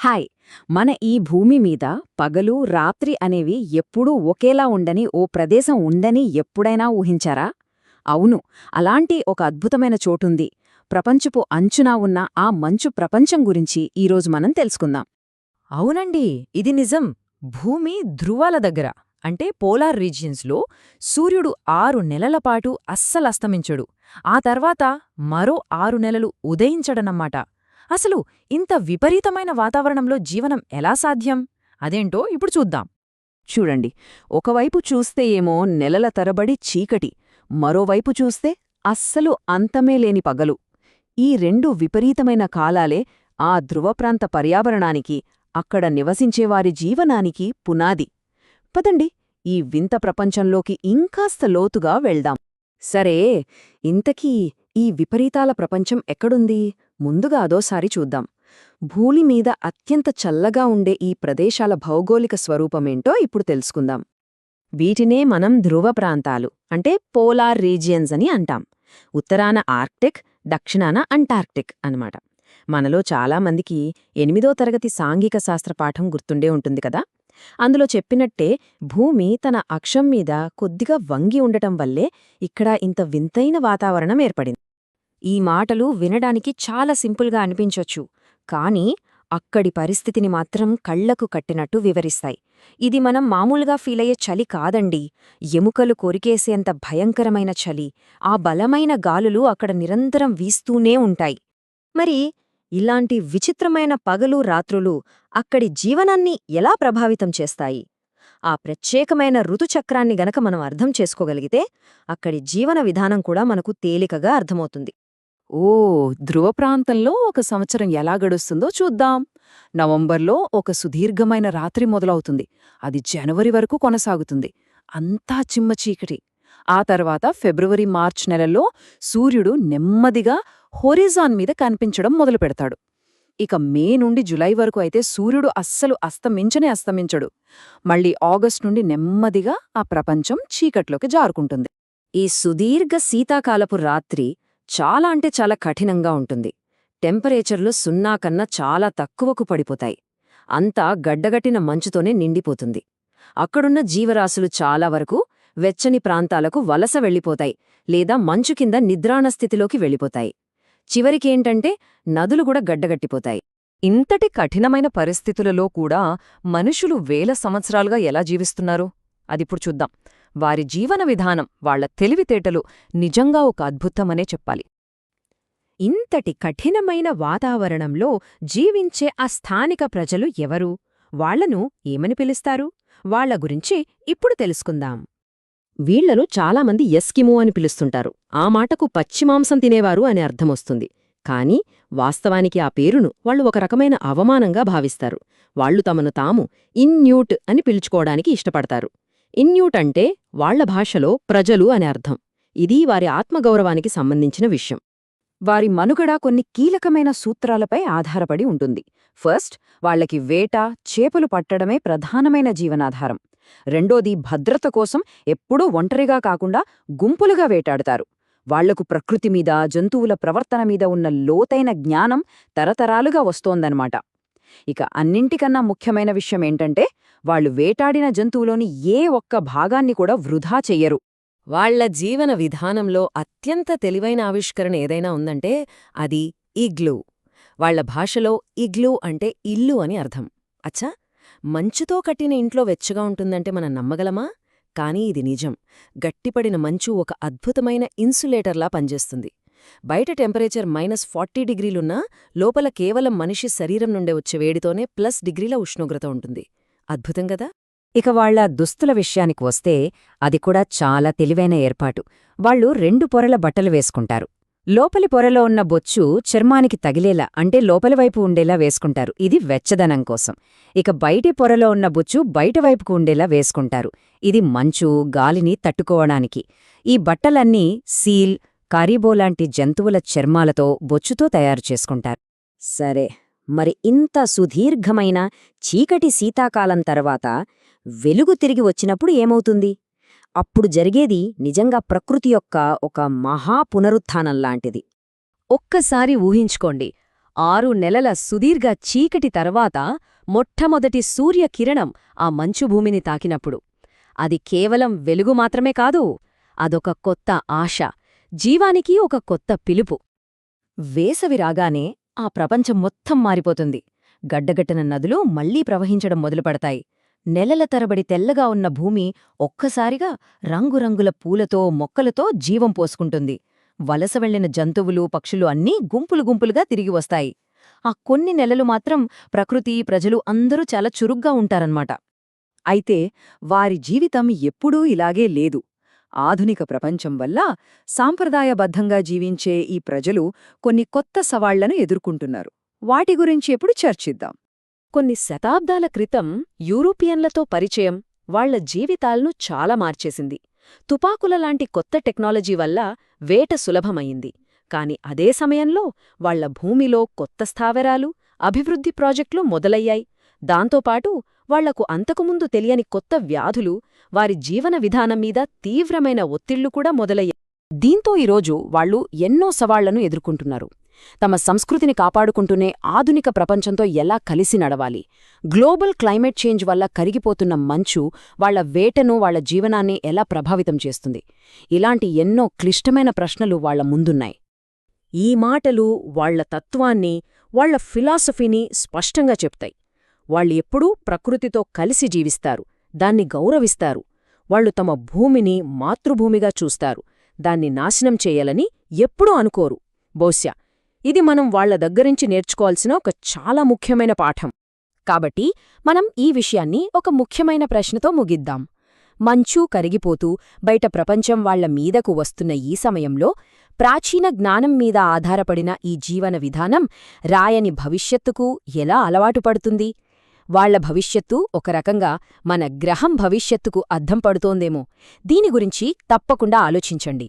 Hi. మన ఈ భూమి మీద పగలు రాత్రి అనేవి ఎప్పుడూ ఒకేలా ఉండని ఓ ప్రదేశం ఉందని ఎప్పుడైనా ఊహించారా? అవును అలాంటి ఒక అద్భుతమైన చోటుంది. ప్రపంచపు అంచునా ఉన్న ఆ మంచు ప్రపంచం గురించి ఈరోజు మనం తెలుసుకుందాం. అవునండి ఇది నిజం. భూమి ధృవాల దగ్గర అంటే పోలార్ రీజియన్స్లో సూర్యుడు ఆరు నెలల పాటు అస్సలస్తమించడు ఆ తర్వాత మరో ఆరు నెలలు ఉదయించడనమాట. అసలు ఇంత విపరీతమైన వాతావరణంలో జీవనం ఎలా సాధ్యం? అదేంటో ఇప్పుడు చూద్దాం. చూడండి ఒకవైపు చూస్తే ఏమో నెలల తరబడి చీకటి మరోవైపు చూస్తే అస్సలు అంతమే లేని పగలు. ఈ రెండు విపరీతమైన కాలాలే ఆ ధృవప్రాంత పర్యావరణానికి అక్కడ నివసించేవారి జీవనానికి పునాది. పదండి ఈ వింత ప్రపంచంలోకి ఇంకాస్త లోతుగా వెళ్దాం. సరే ఇంతకీ ఈ విపరీతాల ప్రపంచం ఎక్కడుంది? ముందుగా అదోసారి చూద్దాం. భూమి మీద అత్యంత చల్లగా ఉండే ఈ ప్రదేశాల భౌగోళిక స్వరూపమేంటో ఇప్పుడు తెలుసుకుందాం. వీటినే మనం ధ్రువ ప్రాంతాలు అంటే పోలార్ రీజియన్స్ అని అంటాం. ఉత్తరాన ఆర్క్టిక్ దక్షిణాన అంటార్క్టిక్ అనమాట మనలో చాలామందికి ఎనిమిదో తరగతి సాంఘిక శాస్త్ర పాఠం గుర్తుండే ఉంటుంది కదా? అందులో చెప్పినట్టే భూమి తన అక్షం మీద కొద్దిగా వంగి ఉండటం వల్లే ఇక్కడ ఇంత వింతైన వాతావరణం ఏర్పడింది. ఈ మాటలు వినడానికి చాలా సింపుల్గా అనిపించొచ్చు. కానీ అక్కడి పరిస్థితిని మాత్రం కళ్ళకు కట్టినట్టు వివరిస్తాయి. ఇది మనం మామూలుగా ఫీలయ్యే చలి కాదండి. ఎముకలు కొరికేసేంత భయంకరమైన చలి ఆ బలమైన గాలులు అక్కడ నిరంతరం వీస్తూనే ఉంటాయి. మరి ఇలాంటి విచిత్రమైన పగలు రాత్రులు అక్కడి జీవనాన్ని ఎలా ప్రభావితం చేస్తాయి? ఆ ప్రత్యేకమైన ఋతుచక్రాన్ని గనక మనం అర్థం చేసుకోగలిగితే అక్కడి జీవన విధానం కూడా మనకు తేలికగా అర్థమవుతుంది. ఓ ధ్రువ ప్రాంతంలో ఒక సంవత్సరం ఎలా గడుస్తుందో చూద్దాం. నవంబర్లో ఒక సుదీర్ఘమైన రాత్రి మొదలవుతుంది. అది జనవరి వరకు కొనసాగుతుంది. అంతా చిమ్మ చీకటి. ఆ తర్వాత ఫిబ్రవరి మార్చ్ నెలల్లో సూర్యుడు నెమ్మదిగా హొరిజాన్ మీద కనిపించడం మొదలుపెడతాడు. ఇక మే నుండి జులై వరకు అయితే సూర్యుడు అస్సలు అస్తమించనే అస్తమించడు. మళ్ళీ ఆగస్టు నుండి నెమ్మదిగా ఆ ప్రపంచం చీకట్లోకి జారుకుంటుంది. ఈ సుదీర్ఘ శీతాకాలపు రాత్రి చాలా అంటే చాలా కఠినంగా ఉంటుంది. టెంపరేచర్లు సున్నా కన్నా చాలా తక్కువకు పడిపోతాయి. అంతా గడ్డగట్టిన మంచుతోనే నిండిపోతుంది. అక్కడున్న జీవరాశులు చాలా వరకు వెచ్చని ప్రాంతాలకు వలస వెళ్ళిపోతాయి లేదా మంచు కింద నిద్రాణస్థితిలోకి వెళ్ళిపోతాయి. చివరికేంటంటే నదులు కూడా గడ్డగట్టిపోతాయి. ఇంతటి కఠినమైన పరిస్థితులలో కూడా మనుషులు వేల సంవత్సరాలుగా ఎలా జీవిస్తున్నారు? అదిప్పుడు చూద్దాం. వారి జీవన విధానం వాళ్ళ తెలివితేటలు నిజంగా ఒక అద్భుతమనే చెప్పాలి. ఇంతటి కఠినమైన వాతావరణంలో జీవించే ఆ స్థానిక ప్రజలు ఎవరు? వాళ్ళను ఏమని పిలుస్తారు? వాళ్ళ గురించి ఇప్పుడు తెలుసుకుందాం. వీళ్ళను చాలామంది ఎస్కిమో అని పిలుస్తుంటారు. ఆ మాటకు పచ్చిమాంసం తినేవారు అని అర్థమొస్తుంది. కాని వాస్తవానికి ఆ పేరును వాళ్ళు ఒక రకమైన అవమానంగా భావిస్తారు. వాళ్ళు తమను తాము ఇన్యూట్ అని పిలుచుకోవడానికి ఇష్టపడతారు. ఇన్యూట్ అంటే వాళ్ళ భాషలో ప్రజలు అని అర్థం. ఇది వారి ఆత్మగౌరవానికి సంబంధించిన విషయం. వారి మనుగడ కొన్ని కీలకమైన సూత్రాలపై ఆధారపడి ఉంటుంది. ఫస్ట్ వాళ్ళకి వేట చేపలు పట్టడమే ప్రధానమైన జీవనాధారం. రెండోది భద్రత కోసం ఎప్పుడూ ఒంటరిగా కాకుండా గుంపులుగా వేటాడుతారు. వాళ్ళకు ప్రకృతి మీద జంతువుల ప్రవర్తన మీద ఉన్న లోతైన జ్ఞానం తరతరాలుగా వస్తోందనమాట ఇక అన్నింటికన్నా ముఖ్యమైన విషయం ఏంటంటే వాళ్ళు వేటాడిన జంతువులోని ఏ ఒక్క భాగాన్ని కూడా వృధా చెయ్యరు. వాళ్ళ జీవన విధానంలో అత్యంత తెలివైన ఆవిష్కరణ ఏదైనా ఉందంటే అది ఇగ్లూ. వాళ్ళ భాషలో ఇగ్లూ అంటే ఇల్లు అని అర్థం. అచ్చా! మంచుతో కట్టిన ఇంట్లో వెచ్చగా ఉంటుందంటే మనం నమ్మగలమా? కానీ ఇది నిజం. గట్టిపడిన మంచు ఒక అద్భుతమైన ఇన్సులేటర్లా పనిచేస్తుంది. బయట టెంపరేచర్ మైనస్ ఫార్టీ డిగ్రీలున్నా లోపల కేవలం మనిషి శరీరం నుండే వచ్చే వేడితోనే ప్లస్ డిగ్రీల ఉష్ణోగ్రత ఉంటుంది. అద్భుతం గదా ఇక వాళ్ళ దుస్తుల విషయానికి వస్తే అది కూడా చాలా తెలివైన ఏర్పాటు. వాళ్ళు రెండు పొరల బట్టలు వేసుకుంటారు. లోపలి పొరలో ఉన్న బొచ్చు చర్మానికి తగిలేలా అంటే లోపలివైపు ఉండేలా వేసుకుంటారు. ఇది వెచ్చదనం కోసం. ఇక బయటి పొరలో ఉన్న బొచ్చు బయటవైపుకు ఉండేలా వేసుకుంటారు. ఇది మంచు గాలిని తట్టుకోవడానికి. ఈ బట్టలన్నీ సీల్ కారీబోలాంటి జంతువుల చర్మాలతో బొచ్చుతో తయారు చేసుకుంటారు. సరే మరి ఇంత సుదీర్ఘమైన చీకటి శీతాకాలం తర్వాత వెలుగు తిరిగి వచ్చినప్పుడు ఏమవుతుంది? అప్పుడు జరిగేది నిజంగా ప్రకృతి యొక్క ఒక మహా పునరుత్థానం లాంటిది. ఒక్కసారి ఊహించుకోండి ఆరు నెలల సుదీర్ఘ చీకటి తర్వాత మొట్టమొదటి సూర్యకిరణం ఆ మంచు భూమిని తాకినప్పుడు. అది కేవలం వెలుగు మాత్రమే కాదు అదొక కొత్త ఆశ జీవానికి ఒక కొత్త పిలుపు. వేసవి రాగానే ఆ ప్రపంచం మొత్తం మారిపోతుంది. గడ్డగట్టిన నదులు మళ్ళీ ప్రవహించడం మొదలుపడతాయి. నెలల తరబడి తెల్లగా ఉన్న భూమి ఒక్కసారిగా రంగురంగుల పూలతో మొక్కలతో జీవం పోసుకుంటుంది. వలస వెళ్ళిన జంతువులు పక్షులు అన్నీ గుంపులు గుంపులుగా తిరిగి వస్తాయి. ఆ కొన్ని నెలలు మాత్రం ప్రకృతి ప్రజలు అందరూ చాలా చురుగ్గా ఉంటారన్మాట అయితే వారి జీవితం ఎప్పుడూ ఇలాగే లేదు. ఆధునిక ప్రపంచం వల్ల సాంప్రదాయబద్ధంగా జీవించే ఈ ప్రజలు కొన్ని కొత్త సవాళ్ళను ఎదుర్కొంటున్నారు. వాటి గురించి ఎప్పుడు చర్చిద్దాం. కొన్ని శతాబ్దాల క్రితం యూరోపియన్లతో పరిచయం వాళ్ళ జీవితాలను చాలా మార్చేసింది. తుపాకుల లాంటి కొత్త టెక్నాలజీ వల్ల వేట సులభమయింది కాని అదే సమయంలో వాళ్ళ భూమిలో కొత్త స్థావరాలు అభివృద్ధి ప్రాజెక్టులు మొదలయ్యాయి. దాంతోపాటు వాళ్ళకు అంతకుముందు తెలియని కొత్త వ్యాధులు వారి జీవన విధానం మీద తీవ్రమైన ఒత్తిళ్ళు కూడా మొదలయ్యాయి. దీంతో ఈరోజు వాళ్ళు ఎన్నో సవాళ్ళను ఎదుర్కొంటున్నారు. తమ సంస్కృతిని కాపాడుకుంటూనే ఆధునిక ప్రపంచంతో ఎలా కలిసి నడవాలి? గ్లోబల్ క్లైమేట్ చేంజ్ వల్ల కరిగిపోతున్న మంచు వాళ్ళ వేటను వాళ్ళ జీవనాన్ని ఎలా ప్రభావితం చేస్తుంది? ఇలాంటి ఎన్నో క్లిష్టమైన ప్రశ్నలు వాళ్ళ ముందున్నాయి. ఈ మాటలు వాళ్ళ తత్వాన్ని వాళ్ళ ఫిలాసఫీని స్పష్టంగా చెప్తాయి. వాళ్ళు ఎప్పుడూ ప్రకృతితో కలిసి జీవిస్తారు దాన్ని గౌరవిస్తారు. వాళ్ళు తమ భూమిని మాతృభూమిగా చూస్తారు దాన్ని నాశనం చేయాలని ఎప్పుడూ అనుకోరు. బహుశా ఇది మనం వాళ్ళ దగ్గరించి నేర్చుకోవాల్సిన ఒక చాలా ముఖ్యమైన పాఠం. కాబట్టి మనం ఈ విషయాన్ని ఒక ముఖ్యమైన ప్రశ్నతో ముగిద్దాం. మంచు కరిగిపోతూ బయట ప్రపంచం వాళ్ళ మీదకు వస్తున్న ఈ సమయంలో ప్రాచీన జ్ఞానం మీద ఆధారపడిన ఈ జీవన విధానం రాయని భవిష్యత్తుకు ఎలా అలవాటు పడుతుంది? వాళ్ళ భవిష్యత్తు ఒక రకంగా మన గ్రహం భవిష్యత్తుకు అద్దం పడుతోందేమో. దీని గురించి తప్పకుండా ఆలోచించండి.